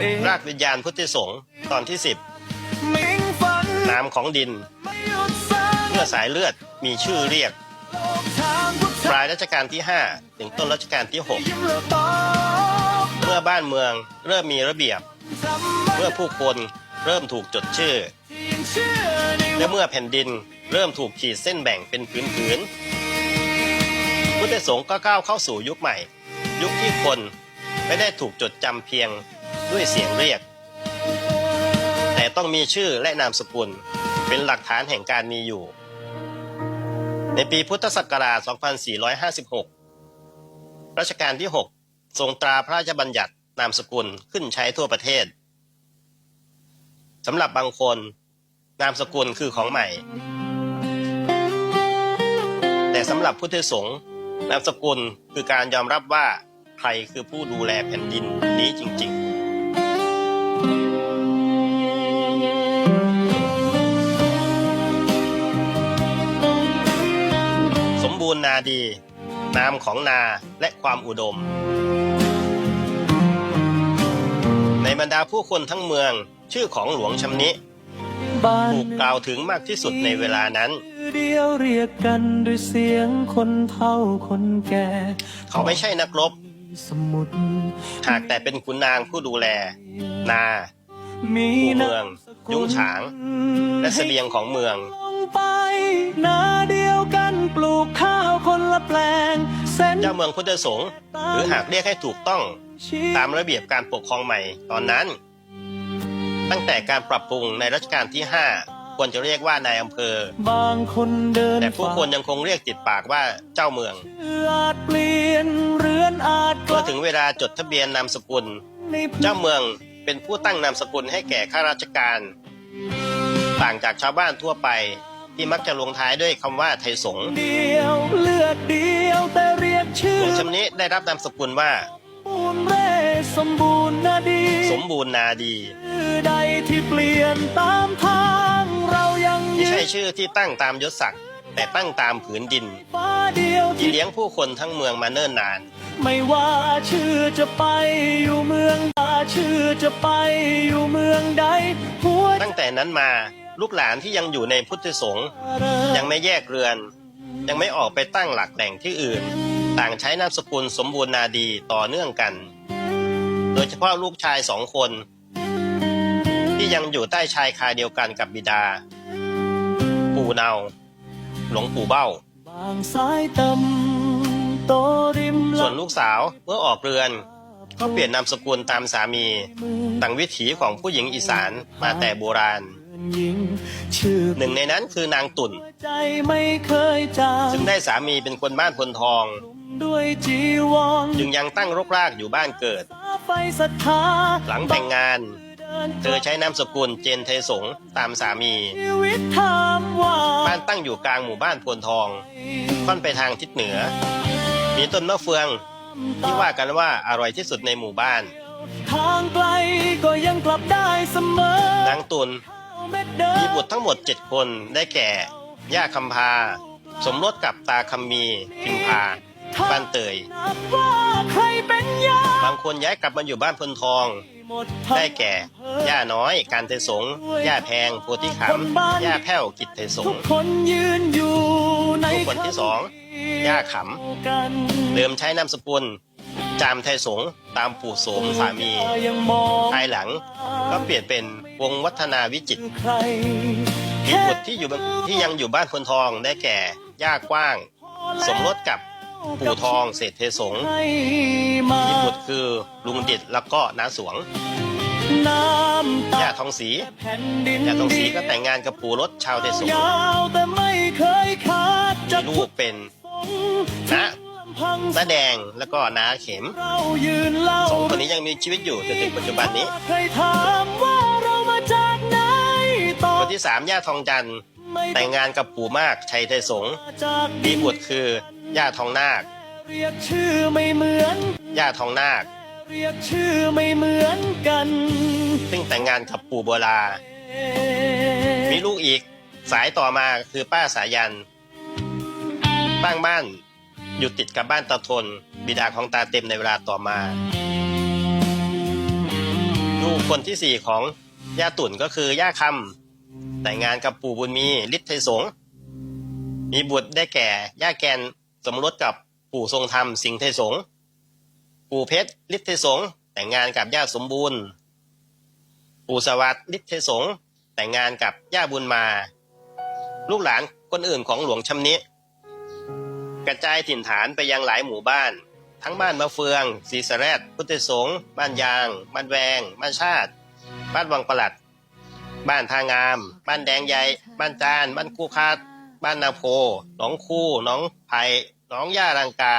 เองรากวิญญาณพุทธสงฆ์ตอนที่สิบมิ่งฝันน้ำของดินไม่หยุดสร้างเมื่อสายเลือดมีชื่อเรียกทางพุทปธลายรัชกาลที่ 5 ถึงต้นรัชกาลที่ยิ้มและตอบ6เมื่อบ้านเมืองเริ่มมีระเบียบทำไมเมื่อผู้คนเริ่มถูกจดชื่อที่ยังเชื่อในและเมื่อแผ่นดินเริ่มถูกขีดเส้นแบ่งเป็นผืนๆพุทธสงฆ์ก็ก้าวเข้าสู่ยุคใหม่ ยุคที่คนไม่ได้ถูกจดจำเพียง ด้วยเสียงเรียก แต่ต้องมีชื่อและนามสกุลเป็นหลักฐานแห่งการมีอยู่ ในปีพุทธศักราช 2456 รัชกาลที่ 6 ทรงตราพระราชบัญญัตินามสกุลขึ้นใช้ทั่วประเทศสำหรับบางคน นามสกุลคือของใหม่ แต่สำหรับพุทธสงฆ์นามสกุลคือการยอมรับว่าใครคือผู้ดูแลแผ่นดินนี้จริง ๆ บูรณ์นาดีนามของนาและความอุดม ในบรรดาผู้คนทั้งเมืองชื่อของหลวงชำนิบ้านถูกกล่าวถึงมากที่สุดในเวลานั้น เดียวเรียกกันด้วยเสียงคนเฒ่าคนแก่ เขาไม่ใช่นักรบสมุทรหากแต่เป็นขุนนางผู้ดูแล นามีผู้เมือง ยุ้งฉาง และเสบียงของเมืองลงไปนาเดียวกัน ปลูกข้าวคนละแปลงเส้น เจ้าเมืองพุทธสงฆ์หรือหากเรียกให้ถูกต้องตามระเบียบการปกครองใหม่ตอนนั้น ตั้งแต่การปรับปรุงในรัชกาลที่ 5 ควรจะเรียกว่านายอำเภอ บางคนเดินแต่ผู้คนยังคงเรียกติดปากว่าเจ้าเมืองอาจเปลี่ยนเรือนอาจเมื่อถึงเวลาจดทะเบียนนามสกุลในเจ้าเมืองเป็นผู้ตั้งนามสกุลให้แก่ข้าราชการ ต่างจากชาวบ้านทั่วไป ที่มักจะลงท้ายด้วยคำว่าไทยสงฆ์เดียวเลือดเดียวแต่เรียกชื่อหลวงชำนิได้รับนามสกุลว่าบูรณ์เร่สมบูรณ์นาดี สมบูรณ์นาดีชื่อใดที่เปลี่ยนตามทางเรายังไม่ยืใช่นชื่อที่ตั้งตามยศศักดิ์แต่ตั้งตามผืนดินฟ้าเดียวที่ที่เลี้ยงผู้คนทั้งเมืองมาเนิ่นนาน ไม่ว่าชื่อจะไปอยู่เมืองว่าชื่อจะไปอยู่เมืองใดหัวใจตั้งแต่นั้นมา ลูกหลานที่ยังอยู่ในพุทธสงฆ์ยังไม่แยกเรือน ยังไม่ออกไปตั้งหลักแหล่งที่อื่น ต่างใช้นามสกุลสมบูรณ์นาดีต่อเนื่องกัน โดยเฉพาะลูกชายสองคน ที่ยังอยู่ใต้ชายคาเดียวกันกับบิดา ปู่เนา หลวงปู่เบ้าบางสายตำโตริมส่วนลูกสาวเมื่อออกเรือนก็เปลี่ยนนามสกุลตามสามีต่างวิถีของผู้หญิงอีสานมาแต่โบราณ หญิงชื่อหนึ่งในนั้นคือนางตุ่นใจไม่เคยจางซึ่งได้สามีเป็นคนบ้านพลทองด้วยจีวรจึงยังตั้งรกรากอยู่บ้านเกิดสาไฟศรัทธาหลังแต่งงานเดินเธอใช้นามสกุลเจนไทยสงฆ์ตามสามีชีวิตถามว่าบ้านตั้งอยู่กลางหมู่บ้านพลทอง ค่อนไปทางทิศเหนือ มีต้นมะเฟือง ที่ว่ากันว่าอร่อยที่สุดในหมู่บ้าน ทางไกลก็ยังกลับได้เสมอนางตุลเมีบุตรทั้งหมดเจ็ดคนได้แก่ ย่าคำพา สมรสกับตาคำมีพิมพาบ้านเตยบาใครเบางคนย้ายกลับมาอยู่บ้านพลทอง ได้แก่ ย่าน้อย การไทสง ย่าแพงโพธิขำย่าแพ้วกิจไทยสทุงกคนยืนอยู่ในคคลที่สองย่าขำเดิมใช้นามสกุล จามไทยสงตามปู่โสมสามีภายหลังก็เปลี่ยนเป็น วงวัฒนาวิจิตรใครมีบุตรที่อยู่ที่ยังอยู่บ้านพลทองได้แก่ย่ากว้าง สมรสกับปู่ทองเศรษฐเทสงมีบุตรคือลุงดิดแล้วก็น้าสวงย่าทองศรีย่าทองศรีก็แต่งงานกับปู่รถชาวเทสงมีลูกเป็นนะน้าแดงแล้วก็น้าเข็มสองคนนี้ยังมีชีวิตอยู่จนถึงปัจจุบันนี้ ที่สามย่าทองจันทร์ไม่แต่งงานกับปู่มากชัยไทยสงฆ์มาจากมีบุตรคือย่าทองนาคเรียกชื่อไม่เหมือนย่าทองนาคเรียกชื่อไม่เหมือนกัน ซึ่งแต่งงานกับปู่โบรามีลูกอีกสายต่อมาคือป้าสายันตั้งบ้านอยู่ติดกับบ้านตาทน บิดาของตาเต็มในเวลาต่อมา ลูกคนที่สี่ของย่าตุ่นก็คือย่าคำ แต่งงานกับปู่บุญมีฤทธิ์ไทยสงฆ์มีบุตรได้แก่ย่าแกนสมรสกับปู่ทรงธรรมสิงห์ไทยสงฆ์ปู่เพชรฤทธิ์ไทยสงฆ์แต่งงานกับย่าสมบูรณ์ ปู่สวัสดิ์ฤทธิ์ไทยสงฆ์แต่งงานกับย่าบุญมา ลูกหลานคนอื่นของหลวงชำนิกระจายถิ่นฐานไปยังหลายหมู่บ้าน ทั้งบ้านมะเฟืองศรีสะแรดพุทธสงฆ์บ้านยาง บ้านแวง บ้านชาติ บ้านวังประหลัด บ้านทางาม บ้านแดงใหญ่ บ้านจาน บ้านกู้คาด บ้านนาโพหนองคู่หนองไผ่หนองย่ารังกา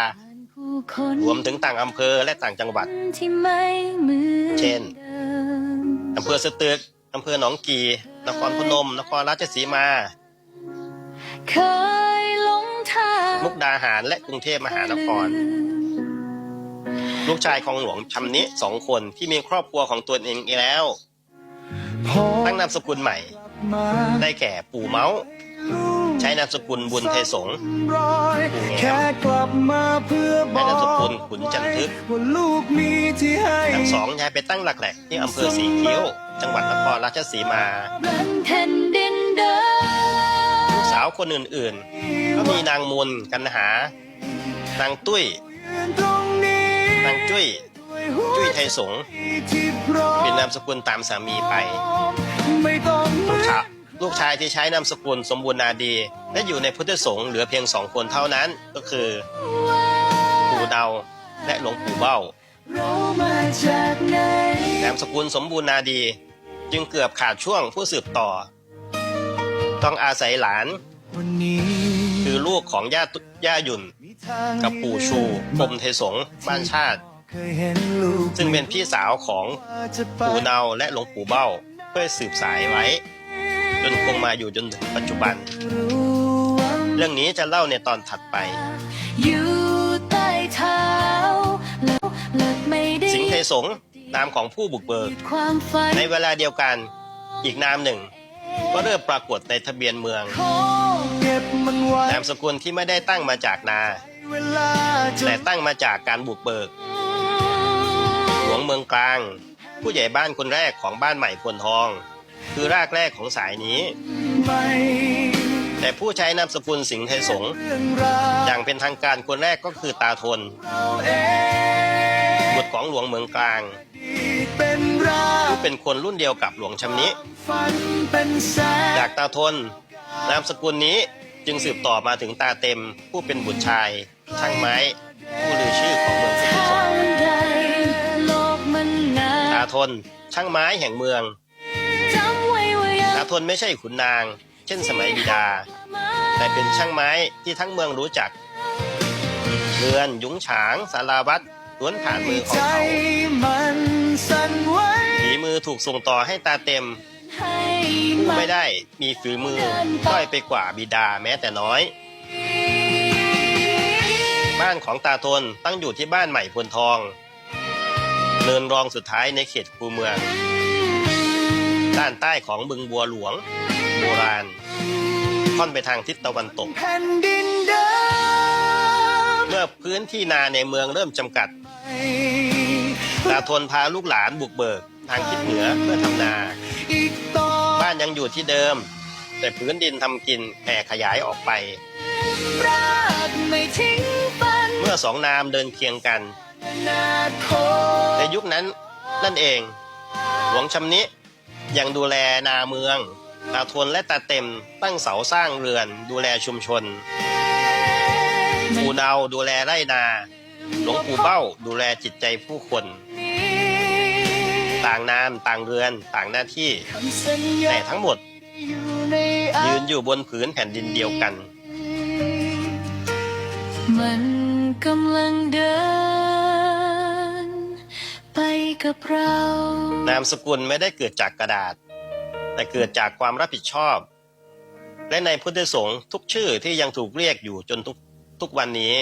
ผู้คนรวมถึงต่างอำเภอและต่างจังหวัดที่ไม่เหมือนเช่นดิมอำเภอสตึกอำเภอหนองกี นครพนม นครราชสีมาเคยหลงทางมุกดาหารและกรุงเทพมหานคร ลูกชายของหลวงชำนิสองคนที่มีครอบครัวของตัวเองแล้วพอ ตั้งนามสกุลใหม่มาได้แก่ปู่เมาส์ใช้นามสกุลบุญไทยสงฆ์ร้อยแค่กลับมาเพื่อบอกให้นามสกุลขุนจันทึกว่าลูกมีที่ให้ทั้งสองย้ายไปตั้งหลักแหล่งที่อำเภอสีคิ้ว จังหวัดนครราชสีมารันแผ่นดินเดิมลูกสาวคนอื่นๆ ก็มีนางมุนกันหา นางตุ้ยตรงนี้นางจุ้ยด้วยหัว จุ้ยไทยสงฆ์ที่พร้อมเป็นนามสกุลตามสามีไปไม่ต้องเหมืลูอกนชายลูกชายที่ใช้นามสกุลสมบูรณาดี และอยู่ในพุทธสงฆ์เหลือเพียงสองคนเท่านั้นก็คือปู่เดาและหลวงปู่เบ้าเรามาจากไหนนามสกุลสมบูรณาดี จึงเกือบขาดช่วงผู้สืบต่อ ต้องอาศัยหลานวันนี้คือลูกของย่าตุย่าหยุ่นมีทางกับปู่ชูปมไทยสงฆ์บ้านชาติเคยเห็นลูก ซึ่งเป็นพี่สาวของว่าจะไปปู่เนาและหลวงปู่เบ้า เพื่อสืบสายไว้ จนคงมาอยู่จนถึงปัจจุบันรู้ว่าเรื่องนี้จะเล่าในตอนถัดไปอยู่ใต้เท้าแล้วเลิกไม่ได้สิงห์ไทยสงฆ์นามของผู้บุกเบิกความฝันในเวลาเดียวกันอีกนามหนึ่ง ก็เริ่มปรากฏในทะเบียนเมืองขอเก็บมันไว้นามสกุลที่ไม่ได้ตั้งมาจากนาเวลาจะแต่ตั้งมาจากการบุกเบิกหล วงเมืองกลาง ผู้ใหญ่บ้านคนแรกของบ้านใหม่พลทอง คือรากแรกของสายนี้ แต่ผู้ใช้นามสกุลสิงห์ไทยสงอย่างเป็นทางการคนแรกก็คือตาทนบุตรของหลวงเมืองกลางเปราวผู้เป็นคนรุ่นเดียวกับหลวงชำนิฝันเป็นแสนจากตาทน นามสกุลนี้จึงสืบต่อมาถึงตาเต็ม ผู้เป็นบุตรชายช่างไม้ ผู้ลือชื่อของ น ช่างไม้แห่งเมืองจำไว้ว่ายังตาทนไม่ใช่ขุนนาง เช่นสมัยบิดา แต่เป็นช่างไม้ที่ทั้งเมืองรู้จักเรือนยุ้งฉางสาราวัดล้วนผ่านมือของใจเขามันสั่นไหวฝีมือถูกส่งต่อให้ตาเต็มให้ผู้มันไม่ได้มีฝีมือด้อยไปกว่าบิดาแม้แต่น้อย บ้านของตาทนตั้งอยู่ที่บ้านใหม่พลทอง เนินรองสุดท้ายในเขตคูเมือง ด้านใต้ของบึงบัวหลวง โบราณ ค่อนไปทางทิศตะวันตกแผ่นดินเดิมเมื่อพื้นที่นาในเมืองเริ่มจำกัดตาทนพาลูกหลานบุกเบิกทางทิศเหนือเพื่อทำนาอีกต่อบ้านยังอยู่ที่เดิม แต่พื้นดินทำกินแผ่ขยายออกไปรักไม่ทิ้งฝันเมื่อสองนามเดินเคียงกันนาค ในยุคนั้นนั่นเอง หลวงชำนิยังดูแลนาเมือง ตาทวนและตาเต็มตั้งเสาสร้างเรือนดูแลชุมชนปู่เนาดูแลไร่นา หลวงปู่เบ้าดูแลจิตใจผู้คน ต่างนามต่างเรือนต่างหน้าที่ แต่ทั้งหมด ยืนอยู่บนผืนแผ่นดินเดียวกัน มันกำลังเดิน กับเรา นามสกุลไม่ได้เกิดจากกระดาษ แต่เกิดจากความรับผิดชอบ และในพุทธสงฆ์ทุกชื่อที่ยังถูกเรียกอยู่จนทุกทุกวันนี้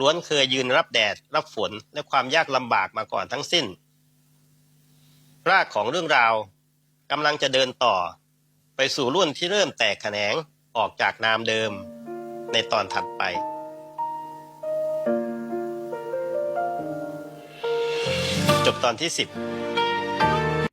ล้วนเคยยืนรับแดด รับฝนและความยากลำบากมาก่อนทั้งสิ้น รากของเรื่องราวกำลังจะเดินต่อ ไปสู่รุ่นที่เริ่มแตกแขนงออกจากนามเดิม ในตอนถัดไป จบตอนที่ 10